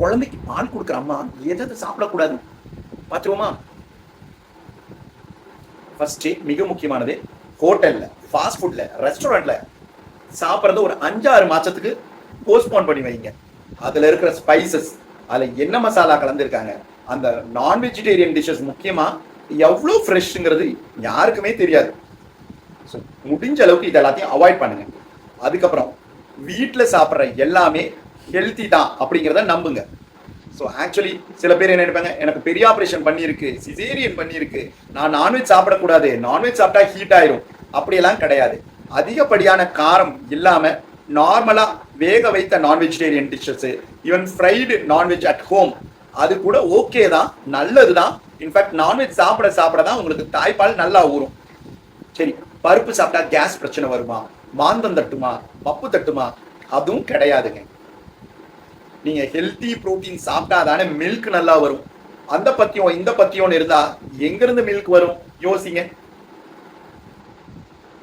குழந்தைக்கு பால் கொடுக்குற அம்மா எதை சாப்பிடக்கூடாது? பார்த்துருவோமா ஃபர்ஸ்ட் மிக முக்கியமானது ஹோட்டல்ல ஃபாஸ்ட் ஃபுட்ல ரெஸ்டாரண்ட்ல சாப்பிட்றத ஒரு அஞ்சாறு மாசத்துக்கு போஸ்ட்போன் பண்ணி வைங்க. அதுல இருக்கிற ஸ்பைசஸ் அதுல என்ன மசாலா கலந்துருக்காங்க அந்த நான் வெஜிடேரியன் டிஷ்ஷஸ் முக்கியமா எவ்வளோ ஃப்ரெஷ்ங்கிறது யாருக்குமே தெரியாது. ஸோ முடிஞ்ச அளவுக்கு இது எல்லாத்தையும் அவாய்ட் பண்ணுங்க. அதுக்கப்புறம் வீட்டில் சாப்பிட்ற எல்லாமே ஹெல்த்தி தான் அப்படிங்கிறத நம்புங்க. ஸோ ஆக்சுவலி சில பேர் என்ன நினைப்பாங்க எனக்கு பெரிய ஆப்ரேஷன் பண்ணியிருக்கு சிசேரியன் பண்ணியிருக்கு நான் நான்வெஜ் சாப்பிடக்கூடாது நான்வெஜ் சாப்பிட்டா ஹீட் ஆயிரும் அப்படியெல்லாம் கிடையாது. அதிகப்படியான காரம் இல்லாமல் நார்மலாக வேக வைத்த non vegetarian dishes dishes even fried non veg at home அது கூட ஓகே தான் நல்லது தான். இன்ஃபேக்ட் நான்வெஜ் சாப்பிட சாப்பிட தான் உங்களுக்கு தாய்ப்பால் நல்லா ஊறும். சரி பருப்பு சாப்பிட்டா கேஸ் பிரச்சனை வருமா? மாந்தம் தட்டுமா? பப்பு தட்டுமா? அதுவும் கிடையாதுங்க. நீங்க ஹெல்த்தி ப்ரோட்டீன் சாப்பிட்டா தானே மில்க் நல்லா வரும். அந்த பத்தியம் இந்த பத்தியம்னு இருந்தா எங்க இருந்து மில்க் வரும்? யோசிங்க.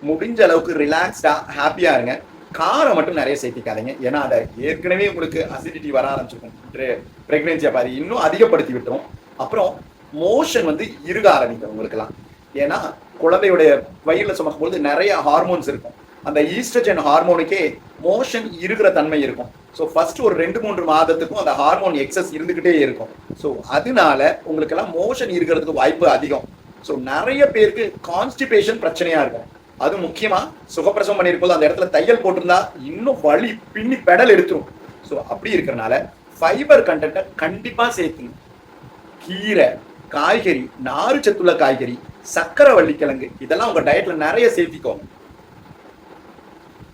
முடிஞ்ச அளவுக்கு ரிலாக்ஸ்டா ஹாப்பியா இருங்க. காரம் மட்டும் நிறைய சேர்த்திக்காதீங்க. ஏன்னா அதை ஏற்கனவே உங்களுக்கு அசிடிட்டி வர ஆரம்பிச்சிருக்கும். பிரெக்னன்சி பாதி இன்னும் அதிகப்படுத்தி விட்டுரும் அப்புறம் மோஷன் வந்து இருக ஆரம்பிக்கும் உங்களுக்குலாம் ஏன்னா குழந்தையுடைய வயலில் சுமக்கும்பொழுது நிறைய ஹார்மோன்ஸ் இருக்கும். அந்த ஈஸ்ட்ரஜன் ஹார்மோனுக்கே மோஷன் இருக்கிற தன்மை இருக்கும். ஸோ ஃபர்ஸ்ட் ஒரு ரெண்டு மூன்று மாதத்துக்கும் அந்த ஹார்மோன் எக்ஸஸ் இருந்துகிட்டே இருக்கும். ஸோ அதனால உங்களுக்கெல்லாம் மோஷன் இருக்கிறதுக்கு வாய்ப்பு அதிகம். ஸோ நிறைய பேருக்கு கான்ஸ்டிபேஷன் பிரச்சனையா இருக்கும். அது முக்கியமா சுகப்பிரசவம் பண்ணியிருக்கும் அந்த இடத்துல தையல் போட்டிருந்தா இன்னும் வலி பின்னி பெடல் எடுத்துரும். ஸோ அப்படி இருக்கிறனால ஃபைபர் கண்டென்ட்டை கண்டிப்பா சேர்த்துணும் கீரை காய்கறி நாறு சத்துள்ள காய்கறி சக்கரை வள்ளிக்கிழங்கு இதெல்லாம் உங்க டயட்ல நிறைய சேர்த்திக்கோங்க.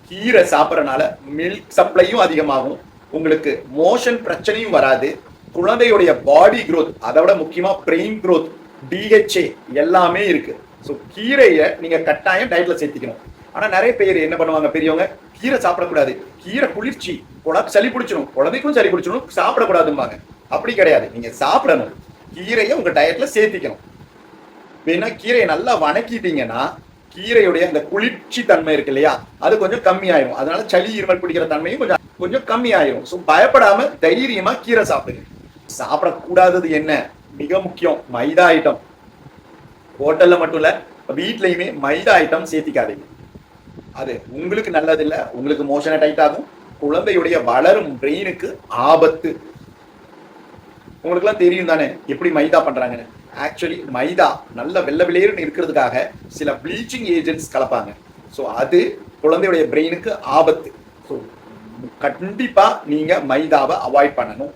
கீரை சாப்பிட்றனால மில்க் சப்ளையும் அதிகமாகும். உங்களுக்கு மோஷன் பிரச்சனையும் வராது. குழந்தையுடைய பாடி க்ரோத் அதை விட முக்கியமா பிரெயின் க்ரோத் டிஹெச்ஏ எல்லாமே இருக்கு. ஸோ கீரையை நீங்க கட்டாயம் டயட்ல சேர்த்திக்கணும். ஆனா நிறைய பேர் என்ன பண்ணுவாங்க பெரியவங்க? கீரை சாப்பிடக்கூடாது. கீரை குளிர்ச்சி குழந்தை சளி பிடிச்சிடும் குழந்தைக்கும் சளி பிடிச்சிடும் சாப்பிடக்கூடாதும்பாங்க. அப்படி கிடையாது. நீங்க சாப்பிடணும். கீரையை உங்க டயட்ல சேர்த்திக்கணும். ஏன்னா கீரையை நல்லா வணக்கிட்டீங்கன்னா கீரையுடைய அந்த குளிர்ச்சி தன்மை இருக்கு இல்லையா? அது கொஞ்சம் கம்மியாயிரும். அதனால சளி இருமல் பிடிக்கிற தன்மையும் கொஞ்சம் கொஞ்சம் கம்மியாயிரும். ஸோ பயப்படாம தைரியமா கீரை சாப்பிடுங்க. சாப்பிடக்கூடாதது என்ன? மிக முக்கியம். மைதா ஐட்டம் ஹோட்டல்ல மட்டும் இல்ல வீட்லயுமே மைதா ஐட்டம் சேர்த்திக்காதீங்க. அது உங்களுக்கு நல்லது இல்ல உங்களுக்கு மோஷன டைட் ஆகும். குழந்தையுடைய வளரும் பிரெயினுக்கு ஆபத்து. உங்களுக்குலாம் தெரியும் தானே எப்படி மைதா பண்றாங்கன்னு. ஆக்சுவலி மைதா நல்ல வெள்ளை வெளியேறுன்னு இருக்கிறதுக்காக சில ப்ளீச்சிங் ஏஜென்ட்ஸ் கலப்பாங்க. ஸோ அது குழந்தையுடைய பிரெயினுக்கு ஆபத்து. ஸோ கண்டிப்பாக நீங்கள் மைதாவை அவாய்ட் பண்ணணும்.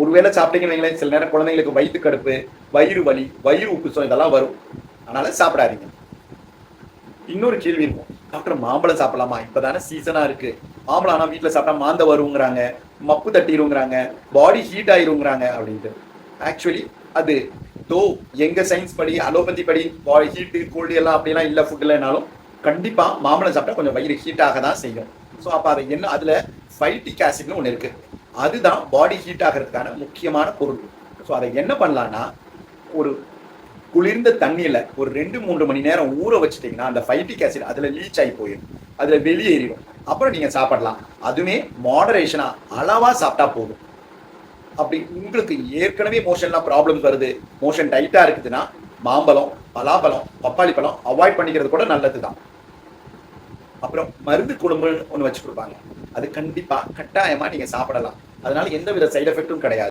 ஒருவேளை சாப்பிட்டீங்கன்னு வைங்களேன், சில நேரம் குழந்தைங்களுக்கு வயிற்று கடுப்பு வயிறு வலி வயிறு உப்புசம் இதெல்லாம் வரும். அதனால சாப்பிடாதீங்க. இன்னொரு கேள்வி இருக்கும். டாக்டர் மாம்பழம் சாப்பிடலாமா? இப்பதானே சீசனாக இருக்கு. மாம்பழம் ஆனால் வீட்டில் சாப்பிட்டா மாந்த வருங்கிறாங்க மப்பு தட்டிடுங்கிறாங்க பாடி ஹீட் ஆயிருங்கிறாங்க அப்படின்ட்டு. ஆக்சுவலி அது. தோ எங்க சயின்ஸ் படி அலோபதி படி பாடி ஹீட்டு கோல்டு எல்லாம் அப்படிலாம் இல்லை ஃபுட் இல்லைனாலும் கண்டிப்பா மாம்பழம் சாப்பிட்டா கொஞ்சம் வயிறு ஹீட்டாக தான் செய்யும். ஸோ அப்போ அது என்ன அதுல ஃபைட்டிக் ஆசிட்னு ஒன்று இருக்கு. அதுதான் பாடி ஹீட் ஆகிறதுக்கான முக்கியமான பொருள். ஸோ அதை என்ன பண்ணலான்னா ஒரு குளிர்ந்த தண்ணியில் ஒரு ரெண்டு மூன்று மணி நேரம் ஊற வச்சுட்டிங்கன்னா அந்த ஃபைட்டிக் ஆசிட் அதில் லீச் ஆகி போயிடும். அதில் வெளியேறிடும். அப்புறம் நீங்கள் சாப்பிடலாம். அதுவுமே மாடரேஷனாக அளவாக சாப்பிட்டா போதும். அப்படி உங்களுக்கு ஏற்கனவே மோஷன்லாம் ப்ராப்ளம்ஸ் வருது. மோஷன் டைட்டாக இருக்குதுன்னா மாம்பழம் பலாப்பழம் பப்பாளி பழம் அவாய்ட் பண்ணிக்கிறது கூட நல்லது தான் அப்புறம் மருந்து குடும்பம்னு ஒன்று வச்சு கொடுப்பாங்க. அது கண்டிப்பாக கட்டாயமாக நீங்கள் சாப்பிடலாம். அதனால எந்த வித சைடு எஃபெக்ட்டும் கிடையாது.